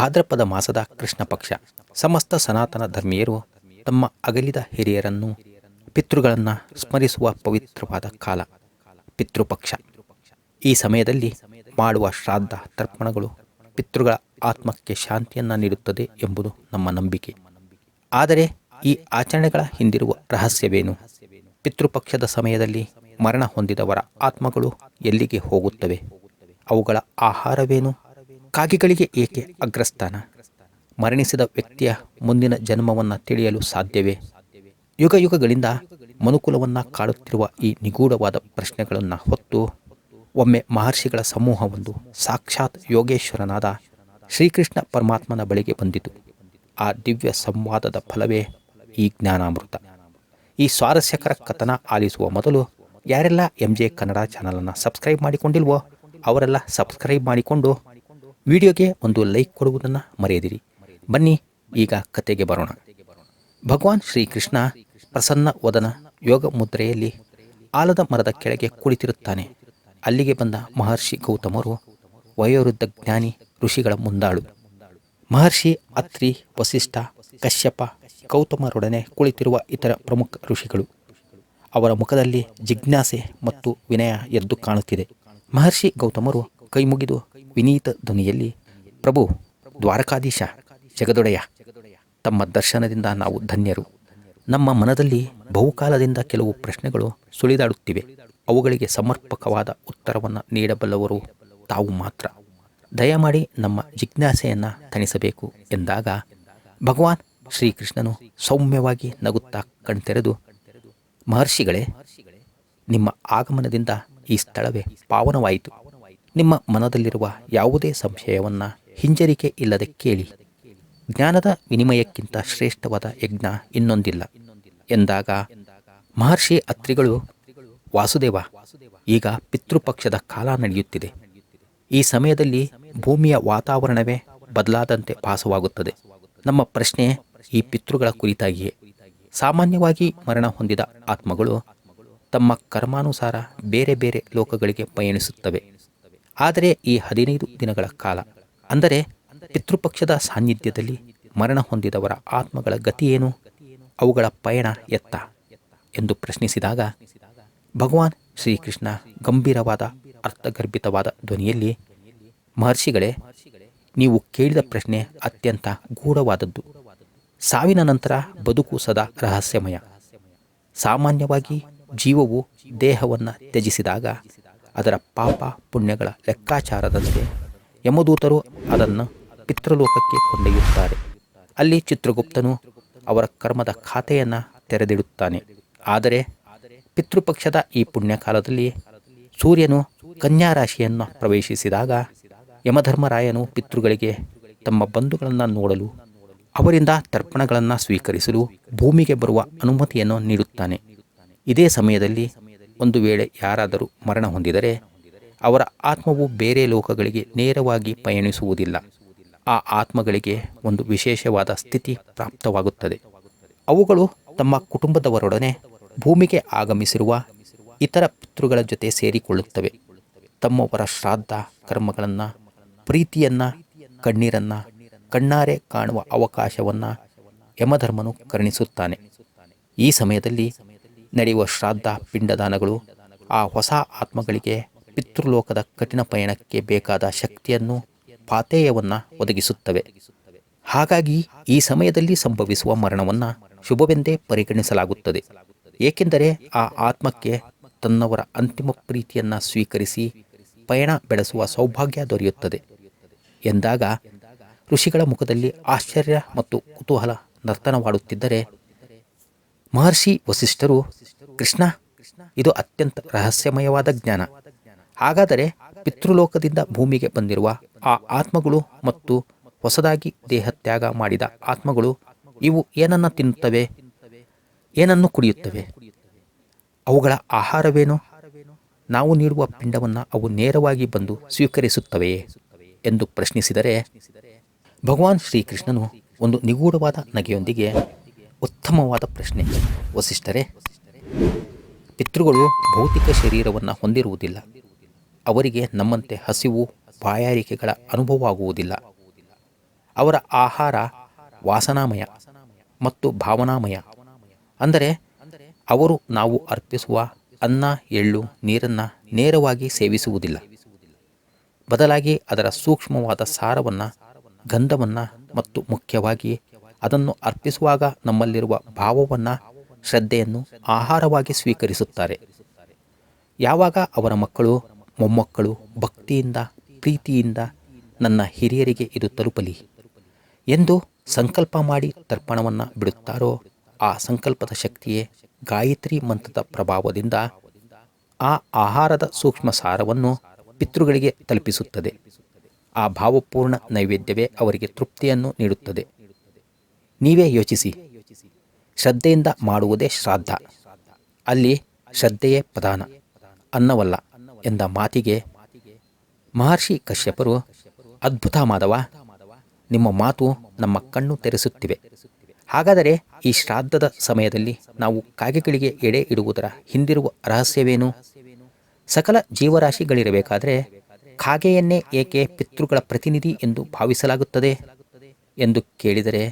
ಭಾದ್ರಪದ ಮಾಸದ ಕೃಷ್ಣ ಪಕ್ಷ. ಸಮಸ್ತ ಸನಾತನ ಧರ್ಮೀಯರು ತಮ್ಮ ಅಗಲಿದ ಹಿರಿಯರನ್ನು ಪಿತೃಗಳನ್ನು ಸ್ಮರಿಸುವ ಪವಿತ್ರವಾದ ಕಾಲ. ಪಿತೃಪಕ್ಷ. ಈ ಸಮಯದಲ್ಲಿ ಮಾಡುವ ಶ್ರಾದ್ದ ತರ್ಪಣಗಳು ಪಿತೃಗಳ ಆತ್ಮಕ್ಕೆ ಶಾಂತಿಯನ್ನು ನೀಡುತ್ತದೆ ಎಂಬುದು ನಮ್ಮ ನಂಬಿಕೆ. ಆದರೆ ಈ ಆಚರಣೆಗಳ ಹಿಂದಿರುವ ರಹಸ್ಯವೇನು? ಪಿತೃಪಕ್ಷದ ಸಮಯದಲ್ಲಿ ಮರಣ ಹೊಂದಿದವರ ಆತ್ಮಗಳು ಎಲ್ಲಿಗೆ ಹೋಗುತ್ತವೆ? ಅವುಗಳ ಆಹಾರವೇನು? ಕಾಗೆಗಳಿಗೆ ಏಕೆ ಅಗ್ರಸ್ಥಾನ? ಮರಣಿಸಿದ ವ್ಯಕ್ತಿಯ ಮುಂದಿನ ಜನ್ಮವನ್ನು ತಿಳಿಯಲು ಸಾಧ್ಯವೇ? ಯುಗ ಯುಗಗಳಿಂದ ಮನುಕುಲವನ್ನು ಕಾಡುತ್ತಿರುವ ಈ ನಿಗೂಢವಾದ ಪ್ರಶ್ನೆಗಳನ್ನು ಹೊತ್ತು ಒಮ್ಮೆ ಮಹರ್ಷಿಗಳ ಸಮೂಹವೊಂದು ಸಾಕ್ಷಾತ್ ಯೋಗೇಶ್ವರನಾದ ಶ್ರೀಕೃಷ್ಣ ಪರಮಾತ್ಮನ ಬಳಿಗೆ ಬಂದಿತು. ಆ ದಿವ್ಯ ಸಂವಾದದ ಫಲವೇ ಈ ಜ್ಞಾನಾಮೃತ. ಈ ಸ್ವಾರಸ್ಯಕರ ಕಥನ ಆಲಿಸುವ ಮೊದಲು ಯಾರೆಲ್ಲ ಎಂ ಜೆ ಕನ್ನಡ ಚಾನಲನ್ನು ಸಬ್ಸ್ಕ್ರೈಬ್ ಮಾಡಿಕೊಂಡಿಲ್ವೋ ಅವರೆಲ್ಲ ಸಬ್ಸ್ಕ್ರೈಬ್ ಮಾಡಿಕೊಂಡು ವಿಡಿಯೋಗೆ ಒಂದು ಲೈಕ್ ಕೊಡುವುದನ್ನು ಮರೆಯದಿರಿ. ಬನ್ನಿ, ಈಗ ಕತೆಗೆ ಬರೋಣ. ಭಗವಾನ್ ಶ್ರೀಕೃಷ್ಣ ಪ್ರಸನ್ನ ವದನ ಯೋಗ ಮುದ್ರೆಯಲ್ಲಿ ಆಲದ ಮರದ ಕೆಳಗೆ ಕುಳಿತಿರುತ್ತಾನೆ. ಅಲ್ಲಿಗೆ ಬಂದ ಮಹರ್ಷಿ ಗೌತಮರು ವಯೋವೃದ್ಧ ಜ್ಞಾನಿ ಋಷಿಗಳ ಮುಂದಾಳು. ಮಹರ್ಷಿ ಅತ್ರಿ, ವಸಿಷ್ಠ, ಕಶ್ಯಪ, ಗೌತಮರೊಡನೆ ಕುಳಿತಿರುವ ಇತರ ಪ್ರಮುಖ ಋಷಿಗಳು. ಅವರ ಮುಖದಲ್ಲಿ ಜಿಜ್ಞಾಸೆ ಮತ್ತು ವಿನಯ ಎದ್ದು ಕಾಣುತ್ತಿದೆ. ಮಹರ್ಷಿ ಗೌತಮರು ಕೈಮುಗಿದು ವಿನೀತ ಧ್ವನಿಯಲ್ಲಿ, ಪ್ರಭು, ದ್ವಾರಕಾಧೀಶ, ಜಗದೊಡೆಯ, ತಮ್ಮ ದರ್ಶನದಿಂದ ನಾವು ಧನ್ಯರು. ನಮ್ಮ ಮನದಲ್ಲಿ ಬಹುಕಾಲದಿಂದ ಕೆಲವು ಪ್ರಶ್ನೆಗಳು ಸುಳಿದಾಡುತ್ತಿವೆ. ಅವುಗಳಿಗೆ ಸಮರ್ಪಕವಾದ ಉತ್ತರವನ್ನು ನೀಡಬಲ್ಲವರು ತಾವು ಮಾತ್ರ. ದಯಮಾಡಿ ನಮ್ಮ ಜಿಜ್ಞಾಸೆಯನ್ನು ತಣಿಸಬೇಕು. ಎಂದಾಗ ಭಗವಾನ್ ಶ್ರೀಕೃಷ್ಣನು ಸೌಮ್ಯವಾಗಿ ನಗುತ್ತಾ ಕಣ್ತೆರೆದು, ಮಹರ್ಷಿಗಳೇ, ನಿಮ್ಮ ಆಗಮನದಿಂದ ಈ ಸ್ಥಳವೇ ಪಾವನವಾಯಿತು. ನಿಮ್ಮ ಮನದಲ್ಲಿರುವ ಯಾವುದೇ ಸಂಶಯವನ್ನು ಹಿಂಜರಿಕೆ ಇಲ್ಲದೆ ಕೇಳಿ. ಜ್ಞಾನದ ವಿನಿಮಯಕ್ಕಿಂತ ಶ್ರೇಷ್ಠವಾದ ಯಜ್ಞ ಇನ್ನೊಂದಿಲ್ಲ. ಎಂದಾಗ ಮಹರ್ಷಿ ಅತ್ರಿಗಳು, ವಾಸುದೇವ, ಈಗ ಪಿತೃಪಕ್ಷದ ಕಾಲ ನಡೆಯುತ್ತಿದೆ. ಈ ಸಮಯದಲ್ಲಿ ಭೂಮಿಯ ವಾತಾವರಣವೇ ಬದಲಾದಂತೆ ಭಾಸವಾಗುತ್ತದೆ. ನಮ್ಮ ಪ್ರಶ್ನೆ ಈ ಪಿತೃಗಳ ಕುರಿತಾಗಿಯೇ. ಸಾಮಾನ್ಯವಾಗಿ ಮರಣ ಹೊಂದಿದ ಆತ್ಮಗಳು ತಮ್ಮ ಕರ್ಮಾನುಸಾರ ಬೇರೆ ಬೇರೆ ಲೋಕಗಳಿಗೆ ಪಯಣಿಸುತ್ತವೆ. ಆದರೆ ಈ ಹದಿನೈದು ದಿನಗಳ ಕಾಲ, ಅಂದರೆ ಪಿತೃಪಕ್ಷದ ಸಾನ್ನಿಧ್ಯದಲ್ಲಿ ಮರಣ ಹೊಂದಿದವರ ಆತ್ಮಗಳ ಗತಿಯೇನು? ಅವುಗಳ ಪಯಣ ಎತ್ತ? ಎಂದು ಪ್ರಶ್ನಿಸಿದಾಗ, ಭಗವಾನ್ ಶ್ರೀಕೃಷ್ಣ ಗಂಭೀರವಾದ, ಅರ್ಥಗರ್ಭಿತವಾದ ಧ್ವನಿಯಲ್ಲಿ, ಮಹರ್ಷಿಗಳೇ, ನೀವು ಕೇಳಿದ ಪ್ರಶ್ನೆ ಅತ್ಯಂತ ಗೂಢವಾದದ್ದು. ಸಾವಿನ ನಂತರ ಬದುಕು ಸದಾ ರಹಸ್ಯಮಯ. ಸಾಮಾನ್ಯವಾಗಿ ಜೀವವು ದೇಹವನ್ನು ತ್ಯಜಿಸಿದಾಗ ಅದರ ಪಾಪ ಪುಣ್ಯಗಳ ಲೆಕ್ಕಾಚಾರದಂತೆ ಯಮದೂತರು ಅದನ್ನು ಪಿತೃಲೋಕಕ್ಕೆ ಕೊಂಡೊಯ್ಯುತ್ತಾರೆ. ಅಲ್ಲಿ ಚಿತ್ರಗುಪ್ತನು ಅವರ ಕರ್ಮದ ಖಾತೆಯನ್ನು ತೆರೆದಿಡುತ್ತಾನೆ. ಆದರೆ ಪಿತೃಪಕ್ಷದ ಈ ಪುಣ್ಯಕಾಲದಲ್ಲಿ ಸೂರ್ಯನು ಕನ್ಯಾ ರಾಶಿಯನ್ನು ಪ್ರವೇಶಿಸಿದಾಗ ಯಮಧರ್ಮರಾಯನು ಪಿತೃಗಳಿಗೆ ತಮ್ಮ ಬಂಧುಗಳನ್ನು ನೋಡಲು, ಅವರಿಂದ ತರ್ಪಣಗಳನ್ನು ಸ್ವೀಕರಿಸಲು ಭೂಮಿಗೆ ಬರುವ ಅನುಮತಿಯನ್ನು ನೀಡುತ್ತಾನೆ. ಇದೇ ಸಮಯದಲ್ಲಿ ಒಂದು ವೇಳೆ ಯಾರಾದರೂ ಮರಣ ಹೊಂದಿದರೆ ಅವರ ಆತ್ಮವು ಬೇರೆ ಲೋಕಗಳಿಗೆ ನೇರವಾಗಿ ಪಯಣಿಸುವುದಿಲ್ಲ. ಆ ಆತ್ಮಗಳಿಗೆ ಒಂದು ವಿಶೇಷವಾದ ಸ್ಥಿತಿ ಪ್ರಾಪ್ತವಾಗುತ್ತದೆ. ಅವುಗಳು ತಮ್ಮ ಕುಟುಂಬದವರೊಡನೆ ಭೂಮಿಗೆ ಆಗಮಿಸಿರುವ ಇತರ ಪಿತೃಗಳ ಜೊತೆ ಸೇರಿಕೊಳ್ಳುತ್ತವೆ. ತಮ್ಮವರ ಶ್ರಾದ್ದ ಕರ್ಮಗಳನ್ನು, ಪ್ರೀತಿಯನ್ನು, ಕಣ್ಣೀರನ್ನು, ಕಣ್ಣಾರೆ ಕಾಣುವ ಅವಕಾಶವನ್ನು ಯಮಧರ್ಮನು ಕರುಣಿಸುತ್ತಾನೆ. ಈ ಸಮಯದಲ್ಲಿ ನಡೆಯುವ ಶ್ರಾದ್ದ ಪಿಂಡದಾನಗಳು ಆ ಹೊಸ ಆತ್ಮಗಳಿಗೆ ಪಿತೃಲೋಕದ ಕಠಿಣ ಪಯಣಕ್ಕೆ ಬೇಕಾದ ಶಕ್ತಿಯನ್ನು ಪಾತೇಯವನ್ನು ಒದಗಿಸುತ್ತವೆ. ಹಾಗಾಗಿ ಈ ಸಮಯದಲ್ಲಿ ಸಂಭವಿಸುವ ಮರಣವನ್ನು ಶುಭವೆಂದೇ ಪರಿಗಣಿಸಲಾಗುತ್ತದೆ. ಏಕೆಂದರೆ ಆ ಆತ್ಮಕ್ಕೆ ತನ್ನವರ ಅಂತಿಮ ಪ್ರೀತಿಯನ್ನು ಸ್ವೀಕರಿಸಿ ಪಯಣ ಬೆಳೆಸುವ ಸೌಭಾಗ್ಯ ದೊರೆಯುತ್ತದೆ. ಎಂದಾಗ ಋಷಿಗಳ ಮುಖದಲ್ಲಿ ಆಶ್ಚರ್ಯ ಮತ್ತು ಕುತೂಹಲ ನರ್ತನವಾಡುತ್ತಿದ್ದರೆ ಮಹರ್ಷಿ ವಸಿಷ್ಠರು, ಕೃಷ್ಣ, ಇದು ಅತ್ಯಂತ ರಹಸ್ಯಮಯವಾದ ಜ್ಞಾನ. ಹಾಗಾದರೆ ಪಿತೃಲೋಕದಿಂದ ಭೂಮಿಗೆ ಬಂದಿರುವ ಆ ಆತ್ಮಗಳು ಮತ್ತು ಹೊಸದಾಗಿ ದೇಹ ತ್ಯಾಗ ಮಾಡಿದ ಆತ್ಮಗಳು, ಇವು ಏನನ್ನ ತಿನ್ನುತ್ತವೆ? ಏನನ್ನು ಕುಡಿಯುತ್ತವೆ? ಅವುಗಳ ಆಹಾರವೇನು? ನಾವು ನೀಡುವ ಪಿಂಡವನ್ನು ಅವು ನೇರವಾಗಿ ಬಂದು ಸ್ವೀಕರಿಸುತ್ತವೆಯೇ? ಎಂದು ಪ್ರಶ್ನಿಸಿದರೆ, ಭಗವಾನ್ ಶ್ರೀಕೃಷ್ಣನು ಒಂದು ನಿಗೂಢವಾದ ನಗೆಯೊಂದಿಗೆ ಉತ್ತಮವಾದ ಪ್ರಶ್ನೆ. ವಸಿಷ್ಠರೇ, ಪಿತೃಗಳು ಭೌತಿಕ ಶರೀರವನ್ನು ಹೊಂದಿರುವುದಿಲ್ಲ. ಅವರಿಗೆ ನಮ್ಮಂತೆ ಹಸಿವು, ಬಾಯಾರಿಕೆಗಳ ಅನುಭವ ಆಗುವುದಿಲ್ಲ. ಅವರ ಆಹಾರ ವಾಸನಾಮಯ ಮತ್ತು ಭಾವನಾಮಯ. ಅಂದರೆ, ಅವರು ನಾವು ಅರ್ಪಿಸುವ ಅನ್ನ, ಎಳ್ಳು, ನೀರನ್ನು ನೇರವಾಗಿ ಸೇವಿಸುವುದಿಲ್ಲ. ಬದಲಾಗಿ ಅದರ ಸೂಕ್ಷ್ಮವಾದ ಸಾರವನ್ನು, ಗಂಧವನ್ನು ಮತ್ತು ಮುಖ್ಯವಾಗಿ ಅದನ್ನು ಅರ್ಪಿಸುವಾಗ ನಮ್ಮಲ್ಲಿರುವ ಭಾವವನ್ನು, ಶ್ರದ್ಧೆಯನ್ನು ಆಹಾರವಾಗಿ ಸ್ವೀಕರಿಸುತ್ತಾರೆ. ಯಾವಾಗ ಅವರ ಮಕ್ಕಳು, ಮೊಮ್ಮಕ್ಕಳು ಭಕ್ತಿಯಿಂದ, ಪ್ರೀತಿಯಿಂದ ನನ್ನ ಹಿರಿಯರಿಗೆ ಇದು ತಲುಪಲಿ? ಎಂದು ಸಂಕಲ್ಪ ಮಾಡಿ ತರ್ಪಣವನ್ನು ಬಿಡುತ್ತಾರೋ? ಆ ಸಂಕಲ್ಪದ ಶಕ್ತಿಯೇ ಗಾಯತ್ರಿ ಮಂತ್ರದ ಪ್ರಭಾವದಿಂದ ಆ ಆಹಾರದ ಸೂಕ್ಷ್ಮ ಸಾರವನ್ನು ಪಿತೃಗಳಿಗೆ ತಲುಪಿಸುತ್ತದೆ. ಆ ಭಾವಪೂರ್ಣ ನೈವೇದ್ಯವೇ ಅವರಿಗೆ ತೃಪ್ತಿಯನ್ನು ನೀಡುತ್ತದೆ. ನೀವೇ ಯೋಚಿಸಿ. ಶ್ರದ್ಧೆಯಿಂದ ಮಾಡುವುದೇ ಶ್ರಾದ್ದ. ಅಲ್ಲಿ ಶ್ರದ್ಧೆಯೇ ಪ್ರಧಾನ, ಅನ್ನವಲ್ಲ ಎಂದ ಮಾತಿಗೆ ಮಹರ್ಷಿ ಕಶ್ಯಪರು, ಅದ್ಭುತ ಮಾಧವ, ನಿಮ್ಮ ಮಾತು ನಮ್ಮ ಕಣ್ಣು ತೆರೆಸುತ್ತಿವೆ. ಹಾಗಾದರೆ ಈ ಶ್ರಾದ್ದದ ಸಮಯದಲ್ಲಿ ನಾವು ಕಾಗೆಗಳಿಗೆ ಎಡೆ ಇಡುವುದರ ಹಿಂದಿರುವ ರಹಸ್ಯವೇನು? ಸಕಲ ಜೀವರಾಶಿಗಳಿರಬೇಕಾದರೆ ಕಾಗೆಯನ್ನೇ ಏಕೆ ಪಿತೃಗಳ ಪ್ರತಿನಿಧಿ ಎಂದು ಭಾವಿಸಲಾಗುತ್ತದೆ? ಎಂದು ಕೇಳಿದರೆ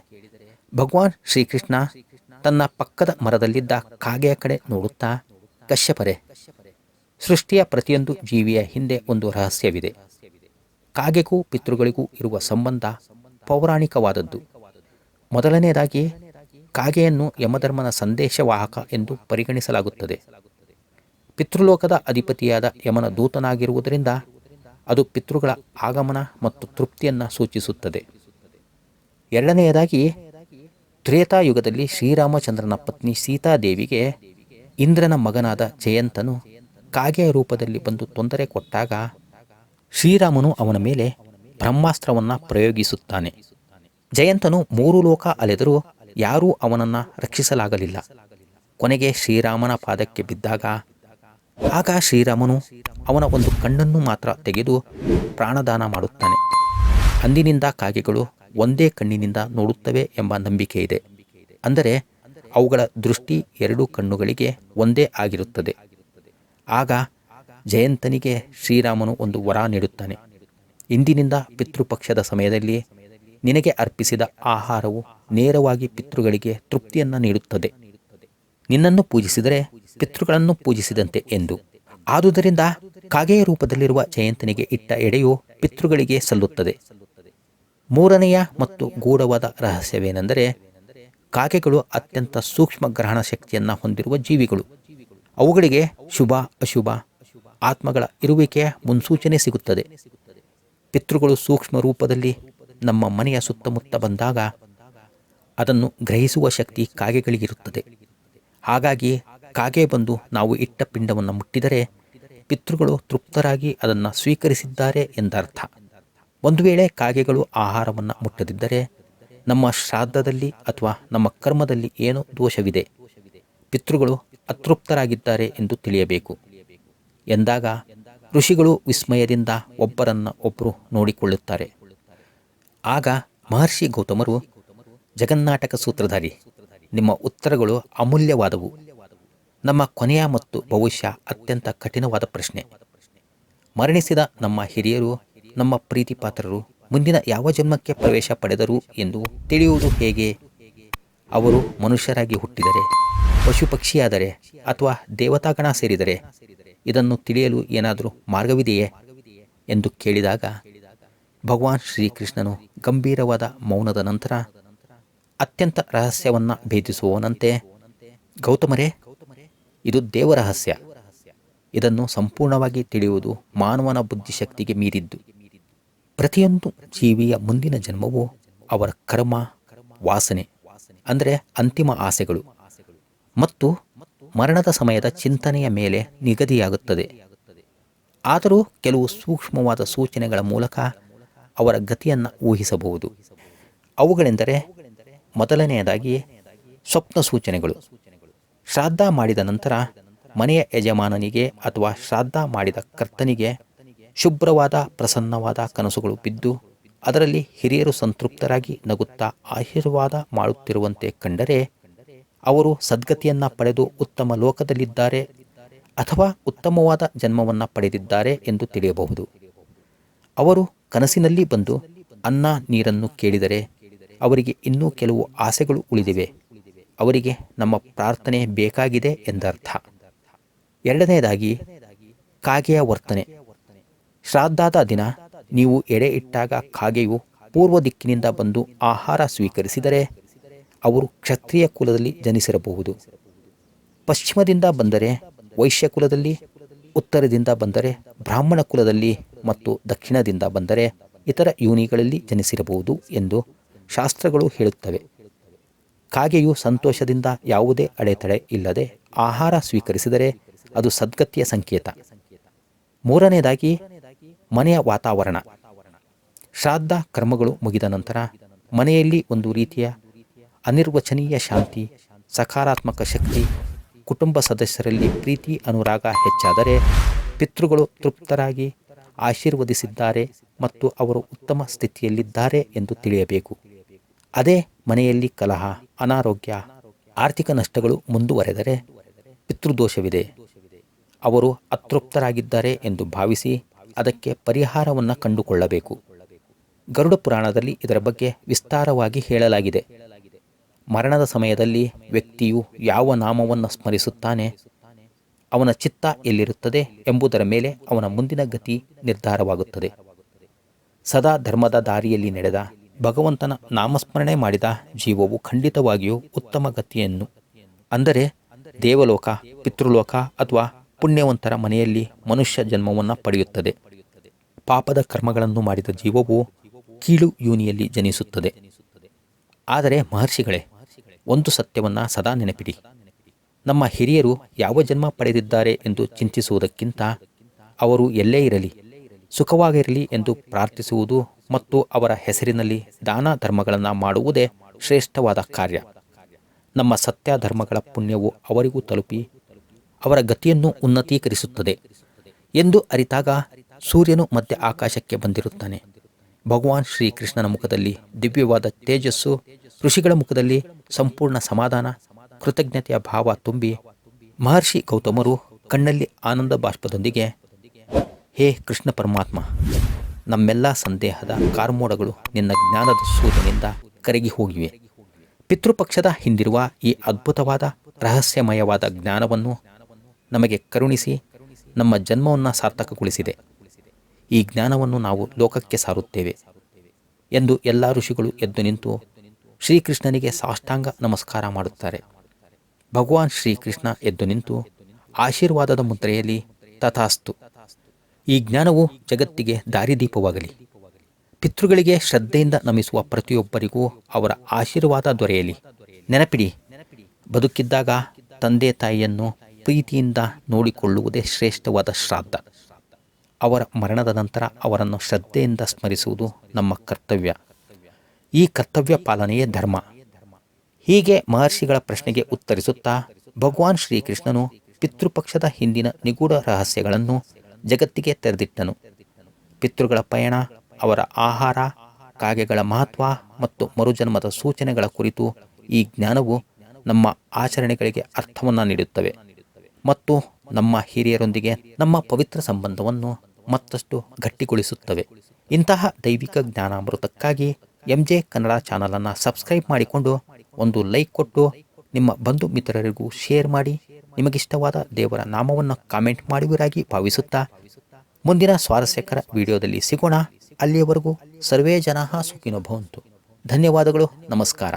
ಭಗವಾನ್ ಶ್ರೀಕೃಷ್ಣ ತನ್ನ ಪಕ್ಕದ ಮರದಲ್ಲಿದ್ದ ಕಾಗೆಯ ಕಡೆ ನೋಡುತ್ತಾ, ಕಶ್ಯಪರೆ, ಸೃಷ್ಟಿಯ ಪ್ರತಿಯೊಂದು ಜೀವಿಯ ಹಿಂದೆ ಒಂದು ರಹಸ್ಯವಿದೆ. ಕಾಗೆಗೂ ಪಿತೃಗಳಿಗೂ ಇರುವ ಸಂಬಂಧ ಪೌರಾಣಿಕವಾದದ್ದು. ಮೊದಲನೆಯದಾಗಿ, ಕಾಗೆಯನ್ನು ಯಮಧರ್ಮನ ಸಂದೇಶವಾಹಕ ಎಂದು ಪರಿಗಣಿಸಲಾಗುತ್ತದೆ. ಪಿತೃಲೋಕದ ಅಧಿಪತಿಯಾದ ಯಮನ ದೂತನಾಗಿರುವುದರಿಂದ ಅದು ಪಿತೃಗಳ ಆಗಮನ ಮತ್ತು ತೃಪ್ತಿಯನ್ನು ಸೂಚಿಸುತ್ತದೆ. ಎರಡನೆಯದಾಗಿ ತ್ರೇತಾಯುಗದಲ್ಲಿ ಶ್ರೀರಾಮಚಂದ್ರನ ಪತ್ನಿ ಸೀತಾದೇವಿಗೆ ಇಂದ್ರನ ಮಗನಾದ ಜಯಂತನು ಕಾಗೆಯ ರೂಪದಲ್ಲಿ ಬಂದು ತೊಂದರೆ ಕೊಟ್ಟಾಗ ಶ್ರೀರಾಮನು ಅವನ ಮೇಲೆ ಬ್ರಹ್ಮಾಸ್ತ್ರವನ್ನು ಪ್ರಯೋಗಿಸುತ್ತಾನೆ. ಜಯಂತನು ಮೂರು ಲೋಕ ಅಲೆದರೂ ಯಾರೂ ಅವನನ್ನು ರಕ್ಷಿಸಲಾಗಲಿಲ್ಲ. ಕೊನೆಗೆ ಶ್ರೀರಾಮನ ಪಾದಕ್ಕೆ ಬಿದ್ದಾಗ ಆಗ ಶ್ರೀರಾಮನು ಅವನ ಒಂದು ಕಣ್ಣನ್ನು ಮಾತ್ರ ತೆಗೆದು ಪ್ರಾಣದಾನ ಮಾಡುತ್ತಾನೆ. ಅಂದಿನಿಂದ ಕಾಗೆಗಳು ಒಂದೇ ಕಣ್ಣಿನಿಂದ ನೋಡುತ್ತವೆ ಎಂಬ ನಂಬಿಕೆ ಇದೆ. ಅಂದರೆ ಅವುಗಳ ದೃಷ್ಟಿ ಎರಡು ಕಣ್ಣುಗಳಿಗೆ ಒಂದೇ ಆಗಿರುತ್ತದೆ. ಆಗ ಜಯಂತನಿಗೆ ಶ್ರೀರಾಮನು ಒಂದು ವರ ನೀಡುತ್ತಾನೆ. ಇಂದಿನಿಂದ ಪಿತೃಪಕ್ಷದ ಸಮಯದಲ್ಲಿ ನಿನಗೆ ಅರ್ಪಿಸಿದ ಆಹಾರವು ನೇರವಾಗಿ ಪಿತೃಗಳಿಗೆ ತೃಪ್ತಿಯನ್ನು ನೀಡುತ್ತದೆ. ನಿನ್ನನ್ನು ಪೂಜಿಸಿದರೆ ಪಿತೃಗಳನ್ನು ಪೂಜಿಸಿದಂತೆ ಎಂದು. ಆದುದರಿಂದ ಕಾಗೆಯ ರೂಪದಲ್ಲಿರುವ ಜಯಂತನಿಗೆ ಇಟ್ಟ ಎಡೆಯು ಪಿತೃಗಳಿಗೆ ಸಲ್ಲುತ್ತದೆ. ಮೂರನೆಯ ಮತ್ತು ಗೂಢವಾದ ರಹಸ್ಯವೇನೆಂದರೆ ಕಾಗೆಗಳು ಅತ್ಯಂತ ಸೂಕ್ಷ್ಮ ಗ್ರಹಣ ಶಕ್ತಿಯನ್ನು ಹೊಂದಿರುವ ಜೀವಿಗಳು. ಅವುಗಳಿಗೆ ಶುಭ, ಅಶುಭ, ಆತ್ಮಗಳ ಇರುವಿಕೆಯ ಮುನ್ಸೂಚನೆ ಸಿಗುತ್ತದೆ. ಪಿತೃಗಳು ಸೂಕ್ಷ್ಮ ರೂಪದಲ್ಲಿ ನಮ್ಮ ಮನೆಯ ಸುತ್ತಮುತ್ತ ಬಂದಾಗ ಅದನ್ನು ಗ್ರಹಿಸುವ ಶಕ್ತಿ ಕಾಗೆಗಳಿಗಿರುತ್ತದೆ. ಹಾಗಾಗಿ ಕಾಗೆ ಬಂದು ನಾವು ಇಟ್ಟ ಪಿಂಡವನ್ನು ಮುಟ್ಟಿದರೆ ಪಿತೃಗಳು ತೃಪ್ತರಾಗಿ ಅದನ್ನು ಸ್ವೀಕರಿಸಿದ್ದಾರೆ ಎಂದರ್ಥ. ಒಂದು ವೇಳೆ ಕಾಗೆಗಳು ಆಹಾರವನ್ನು ಮುಟ್ಟದಿದ್ದರೆ ನಮ್ಮ ಶ್ರಾದ್ದದಲ್ಲಿ ಅಥವಾ ನಮ್ಮ ಕರ್ಮದಲ್ಲಿ ಏನು ದೋಷವಿದೆ. ಪಿತೃಗಳು ಅತೃಪ್ತರಾಗಿದ್ದಾರೆ ಎಂದು ತಿಳಿಯಬೇಕು. ಎಂದಾಗ ಋಷಿಗಳು ವಿಸ್ಮಯದಿಂದ ಒಬ್ಬರನ್ನ ಒಬ್ಬರು ನೋಡಿಕೊಳ್ಳುತ್ತಾರೆ. ಆಗ ಮಹರ್ಷಿ ಗೌತಮರು, ಜಗನ್ನಾಟಕ ಸೂತ್ರಧಾರಿ, ನಿಮ್ಮ ಉತ್ತರಗಳು ಅಮೂಲ್ಯವಾದವು. ನಮ್ಮ ಕೊನೆಯ ಮತ್ತು ಭವಿಷ್ಯ ಅತ್ಯಂತ ಕಠಿಣವಾದ ಪ್ರಶ್ನೆ. ಮರಣಿಸಿದ ನಮ್ಮ ಹಿರಿಯರು ನಮ್ಮ ಪ್ರೀತಿಪಾತ್ರರು ಮುಂದಿನ ಯಾವ ಜನ್ಮಕ್ಕೆ ಪ್ರವೇಶ ಪಡೆದರು ಎಂದು ತಿಳಿಯುವುದು ಹೇಗೆ? ಅವರು ಮನುಷ್ಯರಾಗಿ ಹುಟ್ಟಿದರೆ ಪಶು ಪಕ್ಷಿಯಾದರೆ ಅಥವಾ ದೇವತಾಗಣ ಸೇರಿದರೆ ಇದನ್ನು ತಿಳಿಯಲು ಏನಾದರೂ ಮಾರ್ಗವಿದೆಯೇ ಎಂದು ಕೇಳಿದಾಗ ಭಗವಾನ್ ಶ್ರೀಕೃಷ್ಣನು ಗಂಭೀರವಾದ ಮೌನದ ನಂತರ ಅತ್ಯಂತ ರಹಸ್ಯವನ್ನು ಭೇದಿಸುವವನಂತೆ, ಗೌತಮರೇ, ಇದು ದೇವರಹಸ್ಯ. ಇದನ್ನು ಸಂಪೂರ್ಣವಾಗಿ ತಿಳಿಯುವುದು ಮಾನವನ ಬುದ್ಧಿಶಕ್ತಿಗೆ ಮೀರಿದ್ದು. ಪ್ರತಿಯೊಂದು ಜೀವಿಯ ಮುಂದಿನ ಜನ್ಮವು ಅವರ ಕರ್ಮ, ವಾಸನೆ, ಅಂದರೆ ಅಂತಿಮ ಆಸೆಗಳು. ಮತ್ತು ಮರಣದ ಸಮಯದ ಚಿಂತನೆಯ ಮೇಲೆ ನಿಗದಿಯಾಗುತ್ತದೆ. ಆದರೂ ಕೆಲವು ಸೂಕ್ಷ್ಮವಾದ ಸೂಚನೆಗಳ ಮೂಲಕ ಅವರ ಗತಿಯನ್ನು ಊಹಿಸಬಹುದು. ಅವುಗಳೆಂದರೆ ಮೊದಲನೆಯದಾಗಿ ಸ್ವಪ್ನ ಸೂಚನೆಗಳು. ಶ್ರಾದ್ದ ಮಾಡಿದ ನಂತರ ಮನೆಯ ಯಜಮಾನನಿಗೆ ಅಥವಾ ಶ್ರಾದ್ದ ಮಾಡಿದ ಕರ್ತನಿಗೆ ಶುಭ್ರವಾದ, ಪ್ರಸನ್ನವಾದ ಕನಸುಗಳು ಬಿದ್ದು, ಅದರಲ್ಲಿ ಹಿರಿಯರು ಸಂತೃಪ್ತರಾಗಿ ನಗುತ್ತಾ ಆಶೀರ್ವಾದ ಮಾಡುತ್ತಿರುವಂತೆ ಕಂಡರೆ, ಅವರು ಸದ್ಗತಿಯನ್ನ ಪಡೆದು ಉತ್ತಮ ಲೋಕದಲ್ಲಿದ್ದಾರೆ ಅಥವಾ ಉತ್ತಮವಾದ ಜನ್ಮವನ್ನು ಪಡೆದಿದ್ದಾರೆ ಎಂದು ತಿಳಿಯಬಹುದು. ಅವರು ಕನಸಿನಲ್ಲಿ ಬಂದು ಅನ್ನ ನೀರನ್ನು ಕೇಳಿದರೆ, ಅವರಿಗೆ ಇನ್ನೂ ಕೆಲವು ಆಸೆಗಳು ಉಳಿದಿವೆ. ಅವರಿಗೆ ನಮ್ಮ ಪ್ರಾರ್ಥನೆ ಬೇಕಾಗಿದೆ ಎಂದರ್ಥ. ಎರಡನೆಯದಾಗಿ ಕಾಗೆಯ ವರ್ತನೆ. ಶ್ರಾದ್ದಾದ ದಿನ ನೀವು ಎಡೆ ಇಟ್ಟಾಗ ಕಾಗೆಯು ಪೂರ್ವ ದಿಕ್ಕಿನಿಂದ ಬಂದು ಆಹಾರ ಸ್ವೀಕರಿಸಿದರೆ ಅವರು ಕ್ಷತ್ರಿಯ ಕುಲದಲ್ಲಿ ಜನಿಸಿರಬಹುದು. ಪಶ್ಚಿಮದಿಂದ ಬಂದರೆ ವೈಶ್ಯ ಕುಲದಲ್ಲಿ, ಉತ್ತರದಿಂದ ಬಂದರೆ ಬ್ರಾಹ್ಮಣ ಕುಲದಲ್ಲಿ ಮತ್ತು ದಕ್ಷಿಣದಿಂದ ಬಂದರೆ ಇತರ ಯೋನಿಗಳಲ್ಲಿ ಜನಿಸಿರಬಹುದು ಎಂದು ಶಾಸ್ತ್ರಗಳು ಹೇಳುತ್ತವೆ. ಕಾಗೆಯು ಸಂತೋಷದಿಂದ ಯಾವುದೇ ಅಡೆತಡೆ ಇಲ್ಲದೆ ಆಹಾರ ಸ್ವೀಕರಿಸಿದರೆ ಅದು ಸದ್ಗತಿಯ ಸಂಕೇತ. ಮೂರನೇದಾಗಿ ಮನೆಯ ವಾತಾವರಣ. ಶ್ರಾದ್ದ ಕರ್ಮಗಳು ಮುಗಿದ ನಂತರ ಮನೆಯಲ್ಲಿ ಒಂದು ರೀತಿಯ ಅನಿರ್ವಚನೀಯ ಶಾಂತಿ, ಸಕಾರಾತ್ಮಕ ಶಕ್ತಿ, ಕುಟುಂಬ ಸದಸ್ಯರಲ್ಲಿ ಪ್ರೀತಿ, ಅನುರಾಗ ಹೆಚ್ಚಾದರೆ ಪಿತೃಗಳು ತೃಪ್ತರಾಗಿ ಆಶೀರ್ವದಿಸಿದ್ದಾರೆ ಮತ್ತು ಅವರು ಉತ್ತಮ ಸ್ಥಿತಿಯಲ್ಲಿದ್ದಾರೆ ಎಂದು ತಿಳಿಯಬೇಕು. ಅದೇ ಮನೆಯಲ್ಲಿ ಕಲಹ, ಅನಾರೋಗ್ಯ, ಆರ್ಥಿಕ ನಷ್ಟಗಳು ಮುಂದುವರೆದರೆ ಪಿತೃದೋಷವಿದೆ. ಅವರು ಅತೃಪ್ತರಾಗಿದ್ದಾರೆ ಎಂದು ಭಾವಿಸಿ ಅದಕ್ಕೆ ಪರಿಹಾರವನ್ನು ಕಂಡುಕೊಳ್ಳಬೇಕು. ಗರುಡ ಪುರಾಣದಲ್ಲಿ ಇದರ ಬಗ್ಗೆ ವಿಸ್ತಾರವಾಗಿ ಹೇಳಲಾಗಿದೆ. ಮರಣದ ಸಮಯದಲ್ಲಿ ವ್ಯಕ್ತಿಯು ಯಾವ ನಾಮವನ್ನು ಸ್ಮರಿಸುತ್ತಾನೆ, ಅವನ ಚಿತ್ತ ಎಲ್ಲಿರುತ್ತದೆ ಎಂಬುದರ ಮೇಲೆ ಅವನ ಮುಂದಿನ ಗತಿ ನಿರ್ಧಾರವಾಗುತ್ತದೆ. ಸದಾ ಧರ್ಮದ ದಾರಿಯಲ್ಲಿ ನಡೆದ ಭಗವಂತನ ನಾಮಸ್ಮರಣೆ ಮಾಡಿದ ಜೀವವು ಖಂಡಿತವಾಗಿಯೂ ಉತ್ತಮ ಗತಿಯನ್ನು. ಅಂದರೆ ದೇವಲೋಕ, ಪಿತೃಲೋಕ ಅಥವಾ ಪುಣ್ಯವಂತರ ಮನೆಯಲ್ಲಿ ಮನುಷ್ಯ ಜನ್ಮವನ್ನು ಪಡೆಯುತ್ತದೆ. ಪಾಪದ ಕರ್ಮಗಳನ್ನು ಮಾಡಿದ ಜೀವವು ಕೀಳು ಯೂನಿಯಲ್ಲಿ ಜನಿಸುತ್ತದೆ. ಆದರೆ ಮಹರ್ಷಿಗಳೇ, ಒಂದು ಸತ್ಯವನ್ನು ಸದಾ ನೆನಪಿಡಿ. ನಮ್ಮ ಹಿರಿಯರು ಯಾವ ಜನ್ಮ ಪಡೆದಿದ್ದಾರೆ ಎಂದು ಚಿಂತಿಸುವುದಕ್ಕಿಂತ ಅವರು ಎಲ್ಲೇ ಇರಲಿ, ಸುಖವಾಗಿರಲಿ ಎಂದು ಪ್ರಾರ್ಥಿಸುವುದು ಮತ್ತು ಅವರ ಹೆಸರಿನಲ್ಲಿ ದಾನ ಧರ್ಮಗಳನ್ನು ಮಾಡುವುದೇ ಶ್ರೇಷ್ಠವಾದ ಕಾರ್ಯ. ನಮ್ಮ ಸತ್ಯ ಧರ್ಮಗಳ ಪುಣ್ಯವು ಅವರಿಗೂ ತಲುಪಿ ಅವರ ಗತಿಯನ್ನು ಉನ್ನತೀಕರಿಸುತ್ತದೆ ಎಂದು ಅರಿತಾಗ ಸೂರ್ಯನು ಮತ್ತೆ ಆಕಾಶಕ್ಕೆ ಬಂದಿರುತ್ತಾನೆ. ಭಗವಾನ್ ಶ್ರೀಕೃಷ್ಣನ ಮುಖದಲ್ಲಿ ದಿವ್ಯವಾದ ತೇಜಸ್ಸು, ಋಷಿಗಳ ಮುಖದಲ್ಲಿ ಸಂಪೂರ್ಣ ಸಮಾಧಾನ, ಕೃತಜ್ಞತೆಯ ಭಾವ ತುಂಬಿ ಮಹರ್ಷಿ ಗೌತಮರು ಕಣ್ಣಲ್ಲಿ ಆನಂದ ಬಾಷ್ಪದೊಂದಿಗೆ, ಹೇ ಕೃಷ್ಣ ಪರಮಾತ್ಮ, ನಮ್ಮೆಲ್ಲ ಸಂದೇಹದ ಕಾರ್ಮೋಡಗಳು ನಿನ್ನ ಜ್ಞಾನದ ಸೂರ್ಯನಿಂದ ಕರಗಿ ಹೋಗಿವೆ. ಪಿತೃಪಕ್ಷದ ಹಿಂದಿರುವ ಈ ಅದ್ಭುತವಾದ ರಹಸ್ಯಮಯವಾದ ಜ್ಞಾನವನ್ನು ನಮಗೆ ಕರುಣಿಸಿ, ನಮ್ಮ ಜನ್ಮವನ್ನು ಸಾರ್ಥಕಗೊಳಿಸಿದೆ. ಈ ಜ್ಞಾನವನ್ನು ನಾವು ಲೋಕಕ್ಕೆ ಸಾರುತ್ತೇವೆ ಎಂದು ಎಲ್ಲ ಋಷಿಗಳು ಎದ್ದು ನಿಂತು ಶ್ರೀಕೃಷ್ಣನಿಗೆ ಸಾಷ್ಟಾಂಗ ನಮಸ್ಕಾರ ಮಾಡುತ್ತಾರೆ. ಭಗವಾನ್ ಶ್ರೀಕೃಷ್ಣ ಎದ್ದು ನಿಂತು ಆಶೀರ್ವಾದದ ಮುದ್ರೆಯಲ್ಲಿ ತಥಾಸ್ತು. ಈ ಜ್ಞಾನವು ಜಗತ್ತಿಗೆ ದಾರಿದೀಪವಾಗಲಿ. ಪಿತೃಗಳಿಗೆ ಶ್ರದ್ಧೆಯಿಂದ ನಮಿಸುವ ಪ್ರತಿಯೊಬ್ಬರಿಗೂ ಅವರ ಆಶೀರ್ವಾದ ದೊರೆಯಲಿ. ನೆನಪಿಡಿ, ಬದುಕಿದ್ದಾಗ ತಂದೆ ತಾಯಿಯನ್ನು ಪ್ರೀತಿಯಿಂದ ನೋಡಿಕೊಳ್ಳುವುದೇ ಶ್ರೇಷ್ಠವಾದ ಶ್ರಾದ್ದ. ಅವರ ಮರಣದ ನಂತರ ಅವರನ್ನು ಶ್ರದ್ಧೆಯಿಂದ ಸ್ಮರಿಸುವುದು ನಮ್ಮ ಕರ್ತವ್ಯ. ಈ ಕರ್ತವ್ಯ ಪಾಲನೆಯೇ ಧರ್ಮ. ಹೀಗೆ ಮಹರ್ಷಿಗಳ ಪ್ರಶ್ನೆಗೆ ಉತ್ತರಿಸುತ್ತಾ ಭಗವಾನ್ ಶ್ರೀಕೃಷ್ಣನು ಪಿತೃಪಕ್ಷದ ಹಿಂದಿನ ನಿಗೂಢ ರಹಸ್ಯಗಳನ್ನು ಜಗತ್ತಿಗೆ ತೆರೆದಿಟ್ಟನು. ಪಿತೃಗಳ ಪಯಣ, ಅವರ ಆಹಾರ, ಕಾಗೆಗಳ ಮಹತ್ವ ಮತ್ತು ಮರುಜನ್ಮದ ಸೂಚನೆಗಳ ಕುರಿತು ಈ ಜ್ಞಾನವು ನಮ್ಮ ಆಚರಣೆಗಳಿಗೆ ಅರ್ಥವನ್ನು ನೀಡುತ್ತವೆ ಮತ್ತು ನಮ್ಮ ಹಿರಿಯರೊಂದಿಗೆ ನಮ್ಮ ಪವಿತ್ರ ಸಂಬಂಧವನ್ನು ಮತ್ತಷ್ಟು ಗಟ್ಟಿಗೊಳಿಸುತ್ತವೆ. ಇಂತಹ ದೈವಿಕ ಜ್ಞಾನಾಮೃತಕ್ಕಾಗಿ ಎಂ ಜೆ ಕನ್ನಡ ಚಾನಲನ್ನು ಸಬ್ಸ್ಕ್ರೈಬ್ ಮಾಡಿಕೊಂಡು ಒಂದು ಲೈಕ್ ಕೊಟ್ಟು ನಿಮ್ಮ ಬಂಧು ಮಿತ್ರರಿಗೂ ಶೇರ್ ಮಾಡಿ, ನಿಮಗಿಷ್ಟವಾದ ದೇವರ ನಾಮವನ್ನು ಕಾಮೆಂಟ್ ಮಾಡುವರಾಗಿ ಭಾವಿಸುತ್ತಾ, ಮುಂದಿನ ಸ್ವಾರಸ್ಯಕರ ವಿಡಿಯೋದಲ್ಲಿ ಸಿಗೋಣ. ಅಲ್ಲಿಯವರೆಗೂ ಸರ್ವೇ ಜನ ಸುಖಿನೋ ಭವಂತು. ಧನ್ಯವಾದಗಳು, ನಮಸ್ಕಾರ.